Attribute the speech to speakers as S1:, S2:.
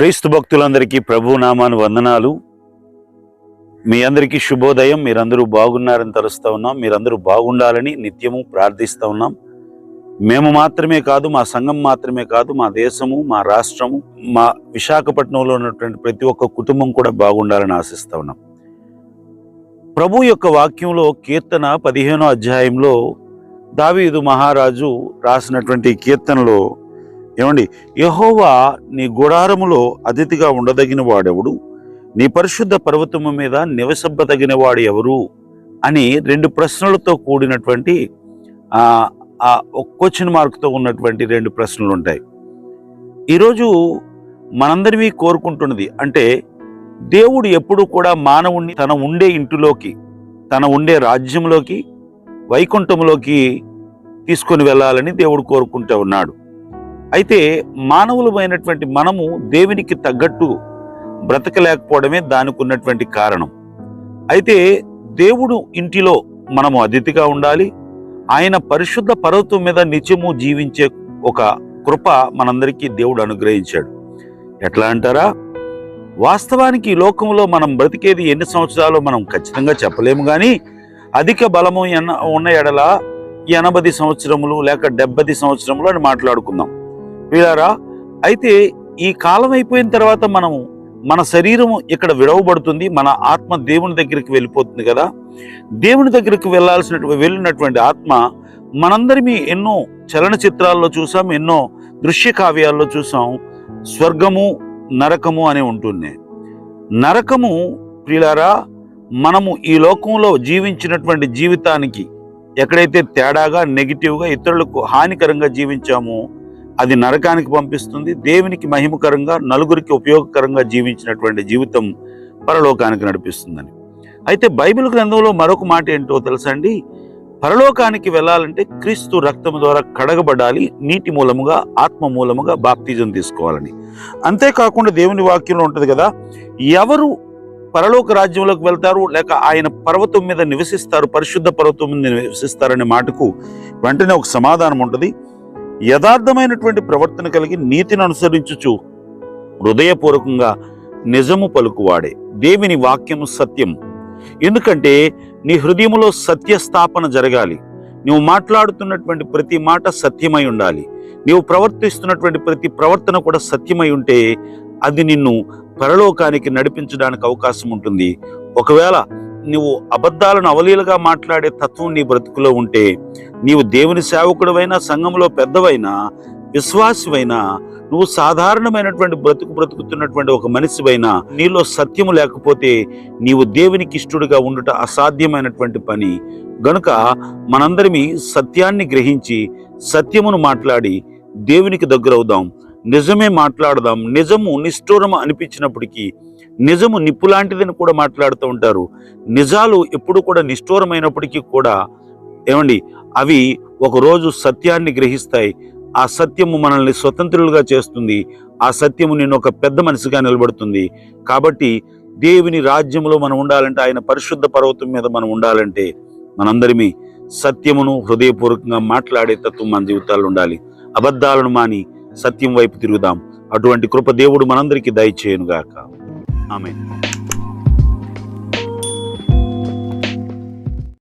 S1: క్రీస్తు భక్తులందరికీ ప్రభు నామాను వందనాలు. మీ అందరికీ శుభోదయం. మీరందరూ బాగున్నారని తలుస్తూ ఉన్నాం. మీరందరూ బాగుండాలని నిత్యము ప్రార్థిస్తూ ఉన్నాం. మేము మాత్రమే కాదు మా సంఘం మాత్రమే కాదు మా దేశము మా రాష్ట్రము మా విశాఖపట్నంలో ఉన్నటువంటి ప్రతి ఒక్క కుటుంబం కూడా బాగుండాలని ఆశిస్తూ ఉన్నాం. ప్రభు యొక్క వాక్యంలో కీర్తన పదిహేనో అధ్యాయంలో దావీదు మహారాజు రాసినటువంటి కీర్తనలో ఏమండి? యహోవా నీ గుడారములో అతిథిగా ఉండదగిన వాడెవడు? నీ పరిశుద్ధ పర్వతము మీద నివసబ్బదగిన వాడు ఎవరు అని రెండు ప్రశ్నలతో కూడినటువంటి క్వశ్చన్ మార్క్తో ఉన్నటువంటి రెండు ప్రశ్నలు ఉంటాయి ఈరోజు మనందరివి కోరుకుంటున్నది అంటే దేవుడు ఎప్పుడు కూడా మానవుణ్ణి తన ఉండే ఇంటిలోకి తన ఉండే రాజ్యంలోకి వైకుంఠంలోకి తీసుకొని వెళ్ళాలని దేవుడు కోరుకుంటూ ఉన్నాడు. అయితే మానవులమైనటువంటి మనము దేవునికి తగ్గట్టు బ్రతకలేకపోవడమే దానికి ఉన్నటువంటి కారణం. అయితే దేవుడు ఇంటిలో మనము అతిథిగా ఉండాలి. ఆయన పరిశుద్ధ పర్వతం మీద నిత్యము జీవించే ఒక కృప మనందరికీ దేవుడు అనుగ్రహించాడు. ఎట్లా అంటారా? వాస్తవానికి ఈ లోకంలో మనం బ్రతికేది ఎన్ని సంవత్సరాలు మనం ఖచ్చితంగా చెప్పలేము కానీ అధిక బలము ఉన్న ఎడల ఎనభై సంవత్సరములు లేక డెబ్బది సంవత్సరములు అని మాట్లాడుకుందాం. వీరారా అయితే ఈ కాలం అయిపోయిన తర్వాత మనము మన శరీరం ఇక్కడ విడవబడుతుంది మన ఆత్మ దేవుని దగ్గరికి వెళ్ళిపోతుంది కదా. దేవుని దగ్గరికి వెళ్ళాల్సిన వెళ్ళినటువంటి ఆత్మ మనందరిమి ఎన్నో చలనచిత్రాల్లో చూసాం ఎన్నో దృశ్య కావ్యాల్లో చూసాం. స్వర్గము నరకము అని ఉంటున్నాయి నరకము ప్రియులారా మనము ఈ లోకంలో జీవించినటువంటి జీవితానికి ఎక్కడైతే తేడాగా నెగిటివ్గా ఇతరులకు హానికరంగా జీవించామో అది నరకానికి పంపిస్తుంది. దేవునికి మహిమకరంగా నలుగురికి ఉపయోగకరంగా జీవించినటువంటి జీవితం పరలోకానికి నడిపిస్తుందని. అయితే బైబిల్ గ్రంథంలో మరొక మాట ఏంటో తెలుసా అండి పరలోకానికి వెళ్ళాలంటే క్రీస్తు రక్తం ద్వారా కడగబడాలి నీటి మూలముగా ఆత్మ మూలముగా బాప్తిజం తీసుకోవాలని. అంతేకాకుండా దేవుని వాక్యంలో ఉంటుంది కదా ఎవరు పరలోక రాజ్యంలోకి వెళ్తారు లేక ఆయన పర్వతం మీద నివసిస్తారు పరిశుద్ధ పర్వతం మీద నివసిస్తారనే మాటకు వెంటనే ఒక సమాధానం ఉంటుంది. యథార్థమైనటువంటి ప్రవర్తన కలిగి నీతిని అనుసరించుచు హృదయపూర్వకంగా నిజము పలుకువాడే. దేవుని వాక్యము సత్యం. ఎందుకంటే నీ హృదయములో సత్య స్థాపన జరగాలి. నువ్వు మాట్లాడుతున్నటువంటి ప్రతి మాట సత్యమై ఉండాలి. నీవు ప్రవర్తిస్తున్నటువంటి ప్రతి ప్రవర్తన కూడా సత్యమై ఉంటే అది నిన్ను పరలోకానికి నడిపించడానికి అవకాశం ఉంటుంది. ఒకవేళ నువ్వు అబద్ధాలను అవలీలుగా మాట్లాడే తత్వం నీ బ్రతుకులో ఉంటే నీవు దేవుని సేవకుడవైనా సంఘంలో పెద్దవైనా విశ్వాసమైనా నువ్వు సాధారణమైనటువంటి బ్రతుకు బ్రతుకుతున్నటువంటి ఒక మనిషివైనా నీలో సత్యము లేకపోతే నీవు దేవునికి ఇష్టడుగా ఉండుట అసాధ్యమైనటువంటి పని. గనుక మనందరిమి సత్యాన్ని గ్రహించి సత్యమును మాట్లాడి దేవునికి దగ్గరవుదాం. నిజమే మాట్లాడదాం. నిజము నిష్ఠూరము అనిపించినప్పటికీ నిజము నిప్పు లాంటిదని కూడా మాట్లాడుతూ ఉంటారు. నిజాలు ఎప్పుడు కూడా నిష్ఠూరమైనప్పటికీ కూడా ఏమండి అవి ఒకరోజు సత్యాన్ని గ్రహిస్తాయి. ఆ సత్యము మనల్ని స్వతంత్రులుగా చేస్తుంది. ఆ సత్యము నేను ఒక పెద్ద మనిషిగా నిలబడుతుంది. కాబట్టి దేవుని రాజ్యంలో మనం ఉండాలంటే ఆయన పరిశుద్ధ పర్వతం మీద మనం ఉండాలంటే మనందరిమీ సత్యమును హృదయపూర్వకంగా మాట్లాడే తత్వం మన జీవితాల్లో ఉండాలి. అబద్ధాలను మాని సత్యం వైపు తిరుగుదాం. అటువంటి కృప దేవుడు మనందరికీ దయచేయనుగాక. Amén.